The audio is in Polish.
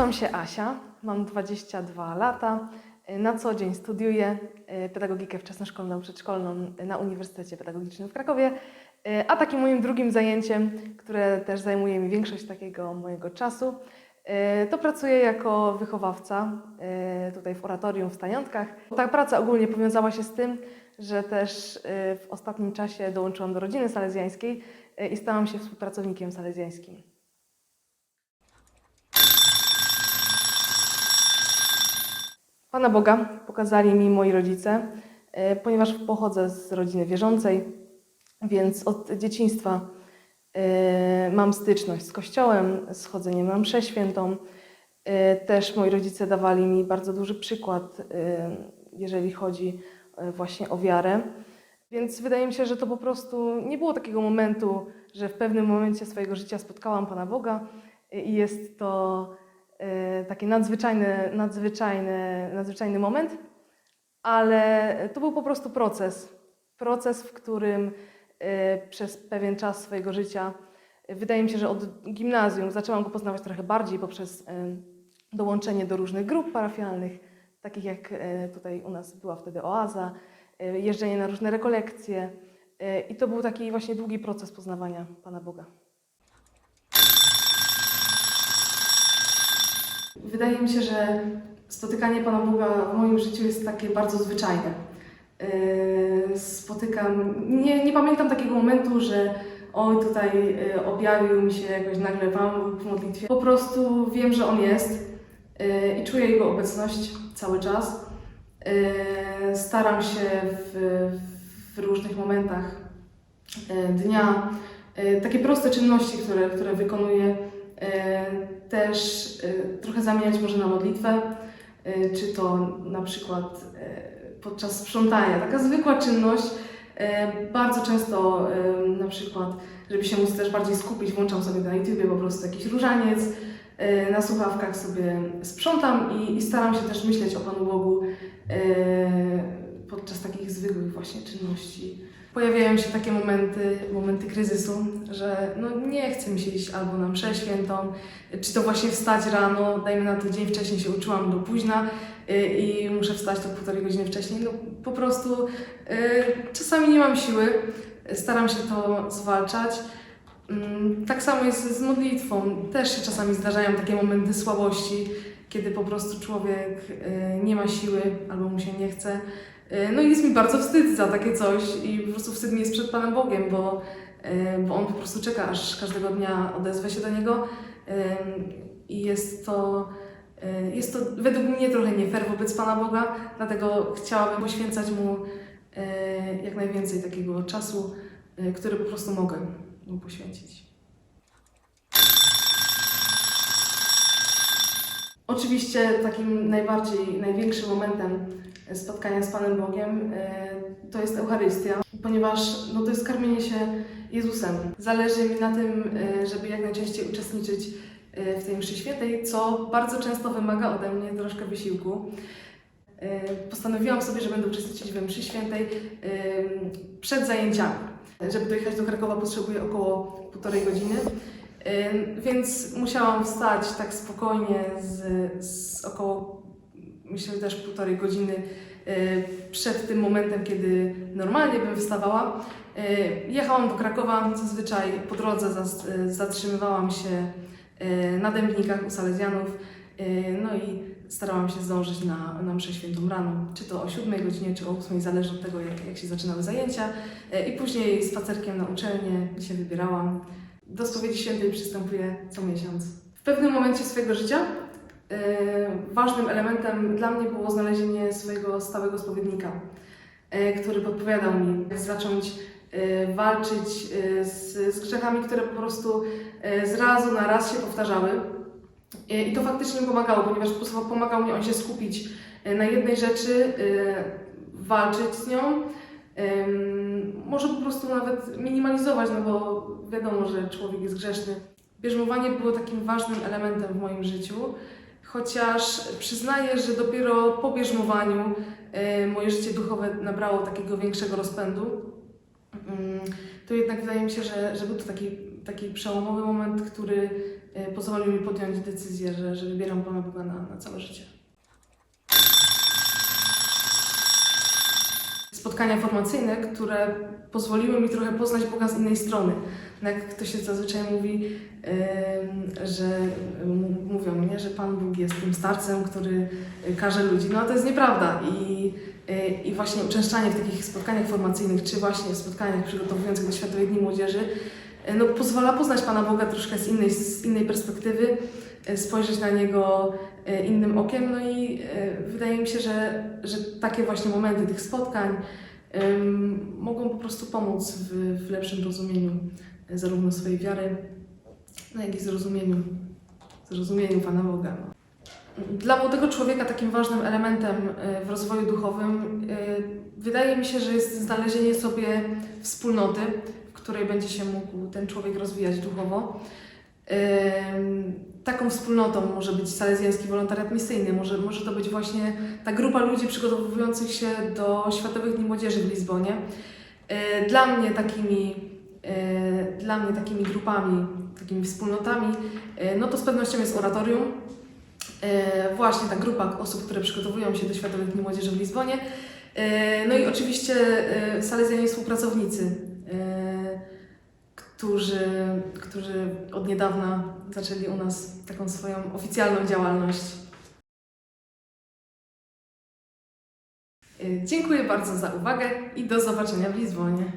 Nazywam się Asia, mam 22 lata. Na co dzień studiuję e, pedagogikę wczesnoszkolną, przedszkolną na Uniwersytecie Pedagogicznym w Krakowie. E, A takim moim drugim zajęciem, które też zajmuje mi większość takiego mojego czasu, e, to pracuję jako wychowawca tutaj w oratorium w Staniątkach. Ta praca ogólnie powiązała się z tym, że też w ostatnim czasie dołączyłam do rodziny salezjańskiej i stałam się współpracownikiem salezjańskim. Pana Boga pokazali mi moi rodzice, e, ponieważ pochodzę z rodziny wierzącej, więc od dzieciństwa e, mam styczność z Kościołem, z chodzeniem na mszę świętą. E, Też moi rodzice dawali mi bardzo duży przykład, jeżeli chodzi właśnie o wiarę. Więc wydaje mi się, że to po prostu nie było takiego momentu, że w pewnym momencie swojego życia spotkałam Pana Boga i jest to taki nadzwyczajny, nadzwyczajny, nadzwyczajny moment, ale to był po prostu proces. Proces, w którym e, przez pewien czas swojego życia, e, wydaje mi się, że od gimnazjum zaczęłam go poznawać trochę bardziej poprzez e, dołączenie do różnych grup parafialnych, takich jak e, tutaj u nas była wtedy Oaza, e, jeżdżenie na różne rekolekcje. e, I to był taki właśnie długi proces poznawania Pana Boga. Wydaje mi się, że spotykanie Pana Boga w moim życiu jest takie bardzo zwyczajne. Yy, Spotykam, nie, nie pamiętam takiego momentu, że oj tutaj yy, objawił mi się jakoś nagle w modlitwie. Po prostu wiem, że On jest yy, i czuję Jego obecność cały czas. Yy, Staram się w, w różnych momentach dnia takie proste czynności, które, które wykonuję, też e, trochę zamieniać może na modlitwę, e, czy to na przykład e, podczas sprzątania. Taka zwykła czynność, e, bardzo często e, na przykład, żeby się móc też bardziej skupić, włączam sobie na YouTubie po prostu jakiś różaniec, e, na słuchawkach sobie sprzątam i, i staram się też myśleć o Panu Bogu e, podczas takich zwykłych właśnie czynności. Pojawiają się takie momenty, momenty kryzysu, że no nie chce mi się iść albo na mszę świętą, czy to właśnie wstać rano, dajmy na to dzień wcześniej się uczyłam do późna y, i muszę wstać to półtorej godziny wcześniej. No po prostu y, czasami nie mam siły, staram się to zwalczać. Mm, Tak samo jest z modlitwą. Też się czasami zdarzają takie momenty słabości, kiedy po prostu człowiek y, nie ma siły albo mu się nie chce. Y, No i jest mi bardzo wstyd za takie coś i po prostu wstyd mi jest przed Panem Bogiem, bo, y, bo On po prostu czeka, aż każdego dnia odezwę się do Niego i jest to, y, jest to według mnie trochę nie fair wobec Pana Boga, dlatego chciałabym poświęcać Mu jak najwięcej takiego czasu, który po prostu mogę Mu poświęcić. Oczywiście takim najbardziej, największym momentem spotkania z Panem Bogiem e, to jest Eucharystia, ponieważ no, to jest karmienie się Jezusem. Zależy mi na tym, e, żeby jak najczęściej uczestniczyć e, w tej mszy świętej, co bardzo często wymaga ode mnie troszkę wysiłku. Postanowiłam sobie, że będę uczestniczyć we mszy świętej przed zajęciami. Żeby dojechać do Krakowa potrzebuję około półtorej godziny. Więc musiałam wstać tak spokojnie z, z około, myślę, też półtorej godziny y, przed tym momentem, kiedy normalnie bym wstawała. Y, Jechałam do Krakowa, zazwyczaj po drodze y, zatrzymywałam się na Dębnikach u Salezjanów, no i starałam się zdążyć na, na mszę świętą rano, czy to o 7 godzinie, czy o 8, zależy od tego, jak, jak się zaczynały zajęcia. I później spacerkiem na uczelnię się wybierałam. Do spowiedzi świętej przystępuję co miesiąc. W pewnym momencie swojego życia ważnym elementem dla mnie było znalezienie swojego stałego spowiednika, yy, który podpowiadał mi, jak zacząć yy, walczyć z, z grzechami, które po prostu z razu na raz się powtarzały. I to faktycznie mi pomagało, ponieważ po prostu pomagał mi on się skupić na jednej rzeczy, walczyć z nią, może po prostu nawet minimalizować, no bo wiadomo, że człowiek jest grzeszny. Bierzmowanie było takim ważnym elementem w moim życiu, chociaż przyznaję, że dopiero po bierzmowaniu y, moje życie duchowe nabrało takiego większego rozpędu. Ym, to jednak wydaje mi się, że, że był to taki taki przełomowy moment, który e, pozwolił mi podjąć decyzję, że, że wybieram Pana Boga na, na całe życie. Spotkania formacyjne, które pozwoliły mi trochę poznać Boga z innej strony. No Jak to się zazwyczaj mówi, że mówią mnie, że Pan Bóg jest tym starcem, który karze ludzi. No to jest nieprawda. I, y, I właśnie uczęszczanie w takich spotkaniach formacyjnych, czy właśnie w spotkaniach przygotowujących do Światowych Dni Młodzieży, no, pozwala poznać Pana Boga troszkę z innej, z innej perspektywy, y, spojrzeć na Niego y, innym okiem. No i wydaje mi się, że, że takie właśnie momenty tych spotkań mogą po prostu pomóc w, w lepszym rozumieniu zarówno swojej wiary, no jak i zrozumieniu, zrozumieniu Pana Boga. Dla młodego człowieka takim ważnym elementem y, w rozwoju duchowym y, wydaje mi się, że jest znalezienie sobie wspólnoty, w której będzie się mógł ten człowiek rozwijać duchowo. Ym, Taką wspólnotą może być salezjański wolontariat misyjny, może, może to być właśnie ta grupa ludzi przygotowujących się do Światowych Dni Młodzieży w Lizbonie. Y, Dla mnie takimi, y, dla mnie takimi grupami, takimi wspólnotami, y, no to z pewnością jest oratorium. Y, Właśnie ta grupa osób, które przygotowują się do Światowych Dni Młodzieży w Lizbonie. Y, No i oczywiście y, salezjanie współpracownicy, którzy, którzy od niedawna zaczęli u nas taką swoją oficjalną działalność. Dziękuję bardzo za uwagę i do zobaczenia w Lizbonie.